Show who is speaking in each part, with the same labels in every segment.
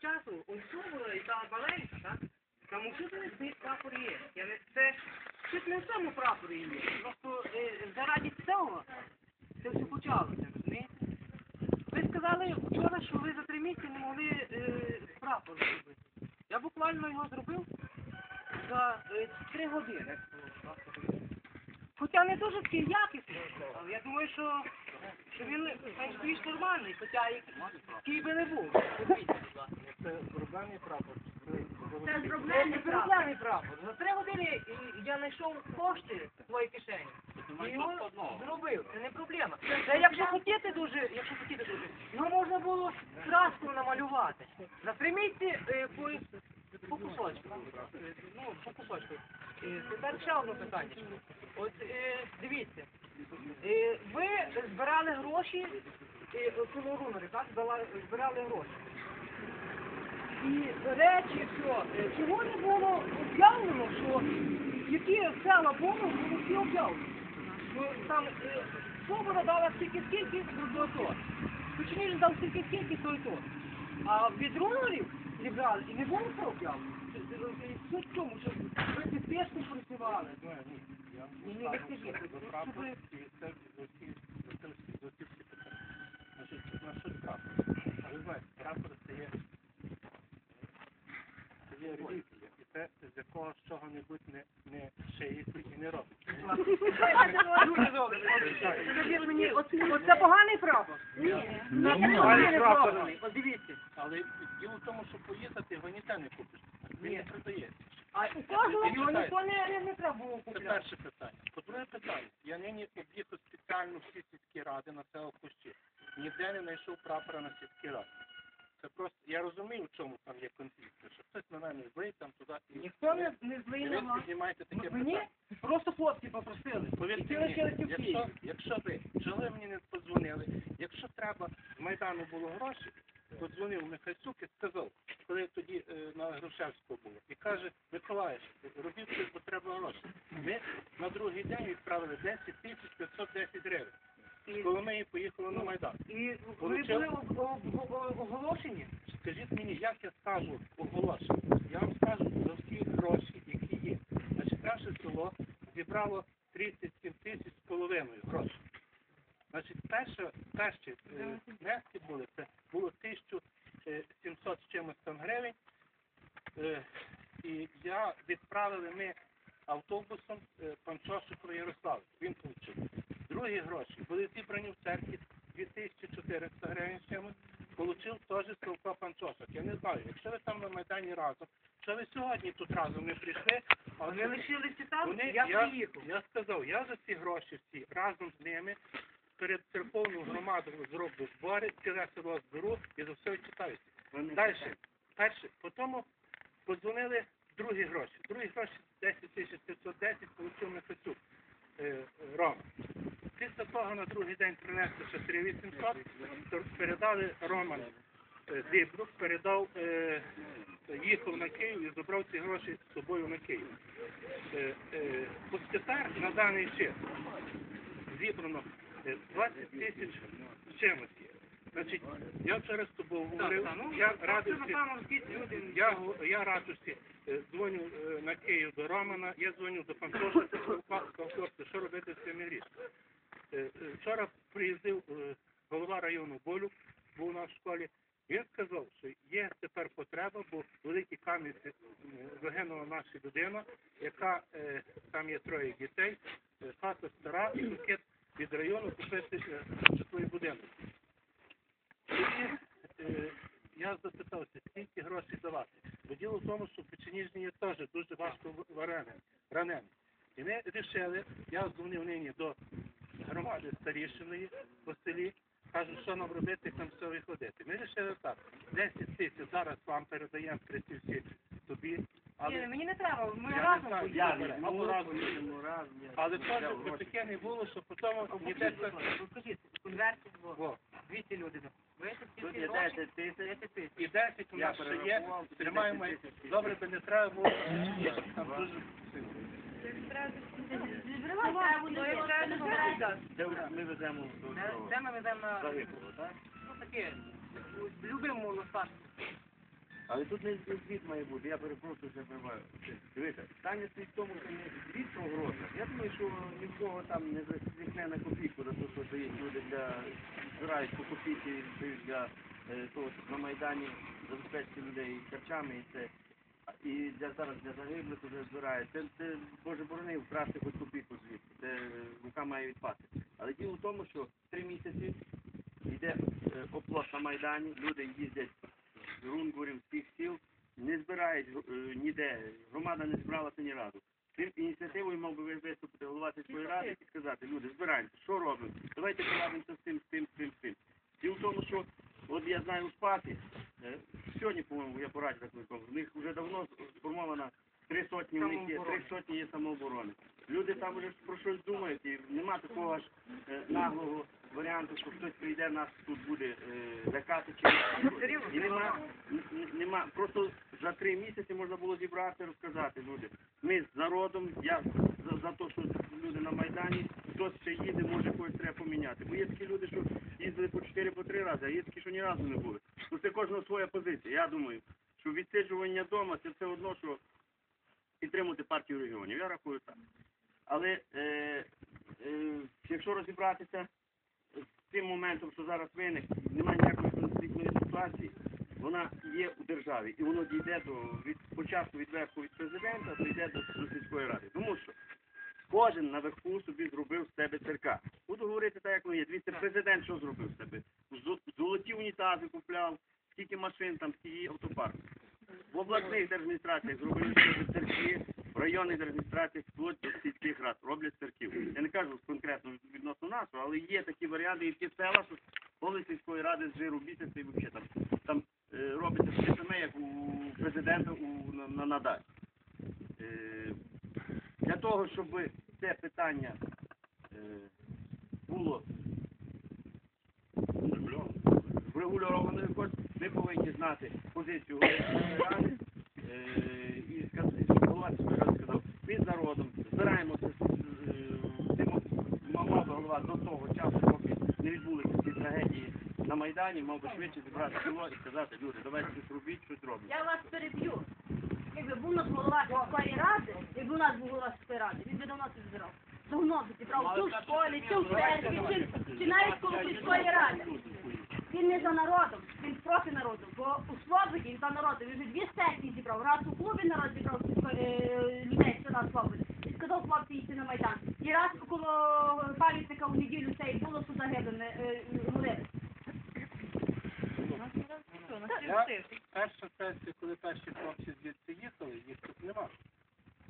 Speaker 1: часу і та маленька, так? Там усюди цей прапор є. Я не це чуть не в цьому прапорі є. Просто е, заради цього це все почалося, розумієте? Ви сказали вчора, що ви за три місяці не могли е, прапор зробити. Я буквально його зробив за е, три години. як було. Хоча не дуже такий якісний, але я думаю, що, що він більш нормальний, хоча який би не був.
Speaker 2: Це проблемний прапор.
Speaker 3: Це проблемний прапор.
Speaker 1: За три години і- я знайшов кошти в своїй кишені. І його зробив. Це не проблема. Це якщо хотіти дуже, якщо хотіти дуже, його можна було краскою намалювати. За три місяці е, по, кусочку. Ну, по кусочку. Е, Тепер ще одне питання. От е, дивіться, е, ви збирали гроші, е, рунери, так? Збирали гроші. І речі, все, е, чого не було об'явлено, що які села було, було всі об'явлені. Там Свобода дала стільки скільки до то. Кучніж дав стільки скільки то і то. А від рунерів зібрали і не було це Суть в тому, що ви підписку працювали. Ні, ні, ви скажіть, ви-?
Speaker 2: А ви знаєте, прапор це є, це є релігія. Це з якого з чого-небудь не, не шиється і не робить.
Speaker 1: Мені, оце поганий прапор? Ні.
Speaker 2: Ні.
Speaker 1: Поганий
Speaker 2: Прапор.
Speaker 1: прапор. От дивіться.
Speaker 2: Але діло в тому, що поїхати його ніде не купиш. Він не продається.
Speaker 1: А у кожного його ніхто не, не,
Speaker 2: Це
Speaker 1: купляти.
Speaker 2: перше питання. По-друге питання. Я нині об'їхав спеціально всі сільські ради на село Кущі. Ніде не знайшов прапора на сільській раді. Це просто, я розумію, в чому там є конфлікт. Що хтось на мене злий, там туди.
Speaker 1: Ніхто не, не злий
Speaker 2: ви
Speaker 1: на вас.
Speaker 2: піднімаєте таке
Speaker 1: Мені
Speaker 2: питання.
Speaker 1: просто хлопці попросили.
Speaker 2: Повірте мені,
Speaker 1: через
Speaker 2: якщо, якщо ви, чого мені не подзвонили, якщо треба, з Майдану було гроші, подзвонив Михайчук і сказав, коли тоді е, на Грушевського було, і каже, Миколаївич, робіть щось, бо треба гроші. Ми на другий день відправили 10 тисяч 510 гривень.
Speaker 1: І,
Speaker 2: Коли ми поїхали на Майдан.
Speaker 1: і ви
Speaker 2: Получив?
Speaker 1: були об- об- об- оголошені?
Speaker 2: Скажіть мені, як я скажу оголошення? Я вам скажу за всі гроші, які є. Значить, наше село зібрало 37 тисяч з половиною грошей. Значить, перше, перші е, внески були, це було 1700 з чимось там гривень. Е, і я відправили ми автобусом е, Панчошу про Ярослав. Він отримав. Другі гроші були зібрані в церкві 2400 гривень чимось. Получив теж Славко Панчошок. Я не знаю, якщо ви там на Майдані разом, що ви сьогодні тут разом не прийшли, а
Speaker 1: Вони лишилися там,
Speaker 2: вони,
Speaker 1: я приїхав.
Speaker 2: я сказав, я за ці гроші всі разом з ними перед церковною громадою зроблю збори, ціле село зберу і за все читаюся. Далі, перше, потім подзвонили другі гроші. Другі гроші 10 тисяч 510 отримав Михайчук е, Рома. Після того на другий день принесли ще 3800, то передали Роман е, Дібрук, передав, е, їхав на Київ і забрав ці гроші з собою на Київ. Е, е, Тепер на даний час зібрано е, 20 тисяч чимось. Значить, я вчора з тобою говорив,
Speaker 1: ну,
Speaker 2: я
Speaker 1: люди-
Speaker 2: я, я радості дзвоню на Київ до Романа, я дзвоню до Пантоша, що робити з цими грішми. Е, е, Вчора приїздив е, голова району Болю, був на школі. Він сказав, що є тепер потреба, бо в великій кам'янці е, загинула наша людина, яка там є троє дітей, хата стара і пакет від району купити житловий будинок. Е, я запитався, скільки грошей давати. Бо діло в тому, що Печеніжні є теж дуже важко ранене. І ми вирішили, я дзвонив нині до громади старішиної по селі, кажу, що нам робити, як нам все виходити. Ми вирішили так, 10 тисяч зараз вам передаємо всі тобі,
Speaker 1: Ні, мені не треба, ми
Speaker 2: я
Speaker 1: разом
Speaker 2: знаю,
Speaker 1: поїхали.
Speaker 2: я або разом. Але теж би таке не було, що потім ніде.
Speaker 1: Покажіть, конверсію було. 200 людей. Ви тут
Speaker 3: Тут
Speaker 1: тільки гроші.
Speaker 3: 10 тисяч.
Speaker 2: І 10 у нас ще є, тримаємо, добре би не треба було, там дуже
Speaker 3: Де ми веземо до
Speaker 1: Де- ми веземо на
Speaker 3: так?
Speaker 1: ну, таке, любимо листашку.
Speaker 3: Але тут не звіт має бути, я перепрошую, що я перебуваю. Дивіться, питання стоїть в тому, що не звіт про гроші. Я думаю, що ні в кого там не зникне на копійку за те, що дають люди для збирають по копійці для е, того, щоб на Майдані забезпечити людей харчами і це. І для зараз для загиблих вже збирають. Це, це Боже борони вкрасти хоч копійку звідси. Це рука має відпасти. Але діло в тому, що три місяці йде е, оплот на Майдані, люди їздять з Рунгурів, з всіх сіл, не збирають е, ніде, громада не збиралася ні разу. Цим ініціативою мав би виступити голова сільської ради і сказати, люди, збираємося, що робимо? Давайте порадимося з тим, з тим, з тим, з тим. Діло в тому, що от я знаю у Спасі, е, сьогодні, по-моєму, я порадив так виконав, в них вже давно сформовано три сотні, у них є три сотні є самооборони. Люди там вже про щось думають, і нема такого аж е, наглого варіанту, що хтось прийде, нас тут буде е, лякати чи і нема, н- нема. Просто за три місяці можна було зібратися і розказати люди. Ми з народом, я за, за те, що люди на Майдані, хтось ще їде, може когось треба поміняти. Бо є такі люди, що їздили по чотири, по три рази, а є такі, що ні разу не були. Ну це кожного своя позиція. Я думаю, що відсиджування вдома це все одно, що підтримувати партію регіонів. Я рахую так. Але е, е, якщо розібратися з цим моментом, що зараз виник, немає ніякої конфліктної ситуації, вона є у державі. І воно дійде до від спочатку від верху від президента, то йде до, до сільської ради. Тому що кожен наверху собі зробив з себе церква. Буду говорити так, як воно є. Дивіться, президент що зробив з себе? Унітази купляв, скільки машин там, скільки автопарків. В обласних адміністраціях зробили церкви, в районних адміністраціях вплоть до сільських рад роблять церків. Я не кажу конкретно відносно нас, але є такі варіанти, і ті села, що коли сільської ради з жиру бісяться і взагалі там, там е, робиться те саме, як у президента у, на, на Надалі. Е, для того, щоб це питання е, було врегульовано якось, ми повинні знати позицію ради, е, і голова сільської ради сказав, ми з народом збираємося, е, мав голова до того часу, поки не відбулися ці трагедії на Майдані, мав би швидше зібрати село і сказати, люди, давайте щось робіть, щось робимо.
Speaker 4: Я вас переб'ю. Якби був у нас голова сільської ради, якби у нас був голова сільської ради, він би давно це збирав. Давно би зібрав, чи в школі, чи в церкві, чи навіть коло сільської ради. Він не за народом, він проти народу. Бо у Слободі він за народом, він вже дві сесії зібрав. Раз у клубі народ зібрав е, людей з села Слободи. І сказав хлопці йти на Майдан. І раз коло пам'ятника у неділю це і було, що загиблими е, молили.
Speaker 2: Перша сесія, коли перші хлопці звідси їхали, їх тут нема.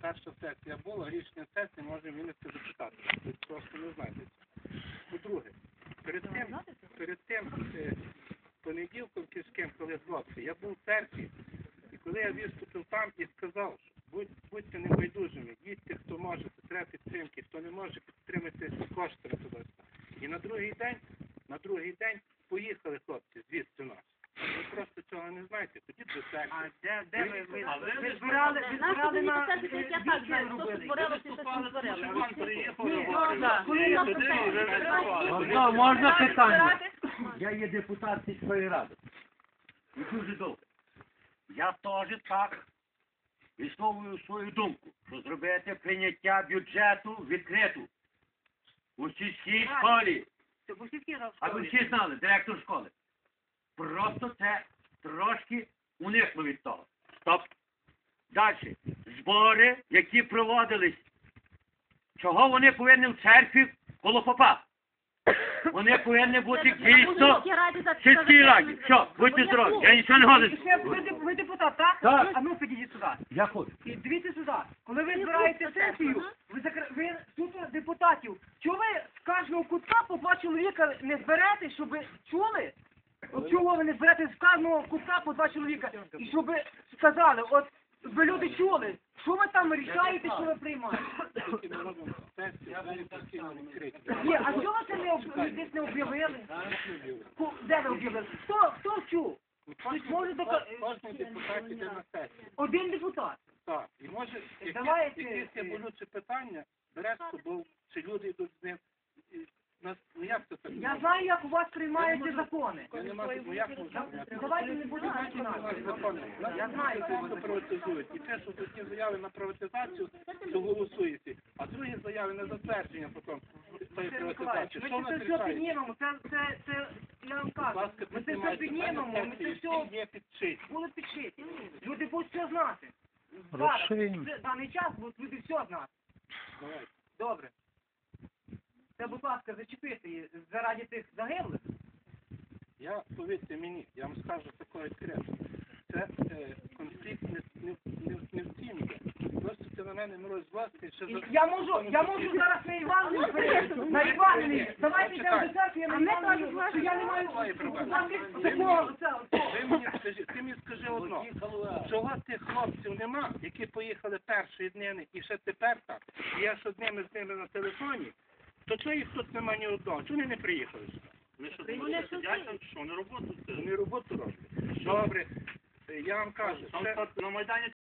Speaker 2: Перша сесія була, рішення сесії може винести депутати. Ви просто не знаєте. По-друге, перед тим, перед тим е, понеділком кішким, коли хлопці, я був в церкві, і коли я виступив там і сказав, що будь, будьте небайдужими, їдьте, хто може, треба підтримки, хто не може, підтримати коштами туди. І на другий день, на другий день поїхали хлопці звідси нас. Ви просто цього не знаєте, тоді до церкви.
Speaker 1: Де, де ви, ви,
Speaker 2: А ви
Speaker 1: ви збирали, ви збирали на...
Speaker 4: ж я так знаю, хто створилося.
Speaker 1: Ну.
Speaker 4: Коли нас
Speaker 5: можна питання? Я є депутат сільської ради. І дуже довго. Я теж так висловлюю свою думку, що зробити прийняття бюджету відкриту у сільській школі. А ви всі знали, директор школи. Просто це трошки уникло від того. Стоп. Далі. Збори, які проводились. Чого вони повинні в церкві коло попа? Вони повинні бути дійсно в сільській раді. Все, будьте здорові. Я нічого не годен.
Speaker 1: Ще ви, деп- ви депутат, так?
Speaker 5: Так.
Speaker 1: А ну підійдіть сюди.
Speaker 5: Я хочу.
Speaker 1: І дивіться сюди. Коли ви збираєте сесію, ви, закр... ви тут депутатів, чого ви з кожного кутка по два чоловіка не зберете, щоб чули? Чого ви не зберете з кожного кутка по два чоловіка? І щоб ви сказали, от ви люди чули, що ви там рішаєте, що ви приймаєте? Ні, а чого це не об... десь не об'явили? Ку- Де ви об'явили? Хто, хто чув?
Speaker 2: Кожен
Speaker 1: може дока-
Speaker 2: кожен депутат іде на сесію.
Speaker 1: Один депутат.
Speaker 2: Так, і може якесь
Speaker 1: Давайте,
Speaker 2: якесь є болюче питання, бере з собою, чи люди йдуть з ним. І нас, ну як це так?
Speaker 1: Я знаю, як у вас приймаються закони.
Speaker 2: Я не можу, ну як можна прийняти?
Speaker 1: Давайте не будемо
Speaker 2: нас
Speaker 1: починати. Я знаю,
Speaker 2: це приватизують. І те, що такі заяви на приватизацію, то голосується. А другі заяви на затвердження потім тої
Speaker 1: Сергій Миколаївич,
Speaker 2: приватизації.
Speaker 1: ми
Speaker 2: Що
Speaker 1: це
Speaker 2: нас
Speaker 1: все
Speaker 2: рішає?
Speaker 1: піднімемо, це, це, це, я вам
Speaker 2: Будь
Speaker 1: кажу,
Speaker 2: ласка,
Speaker 1: ми це все
Speaker 2: піднімайте.
Speaker 1: піднімемо, ми це все
Speaker 2: є
Speaker 1: будуть підшиті. Люди будуть все знати. Зараз, в даний час будуть люди все знати.
Speaker 2: Давайте.
Speaker 1: Добре. Це, будь ласка, зачепити її заради тих загиблих.
Speaker 2: Я, повірте мені, я вам скажу такое відкрито. Це е, конфлікт не, не, не, не в тім. Просто ти на мене мороз власний, ще за...
Speaker 1: Я можу, я можу зараз на Іванові перейти. На Іванові. Давайте йдемо до церкви, я на Іванові, що я не маю такого, це,
Speaker 2: Ви мені скажи, ти мені скажи одно. Чого тих хлопців нема, які поїхали першої днини і ще тепер так, і я щодними з ними на телефоні, то чого їх тут нема ні одного? Чого вони не приїхали сюди? Вони що, думають, що сидять там, що вони роботу? Вони роботу роблять. Добре, я вам кажу, це...
Speaker 5: на Майдані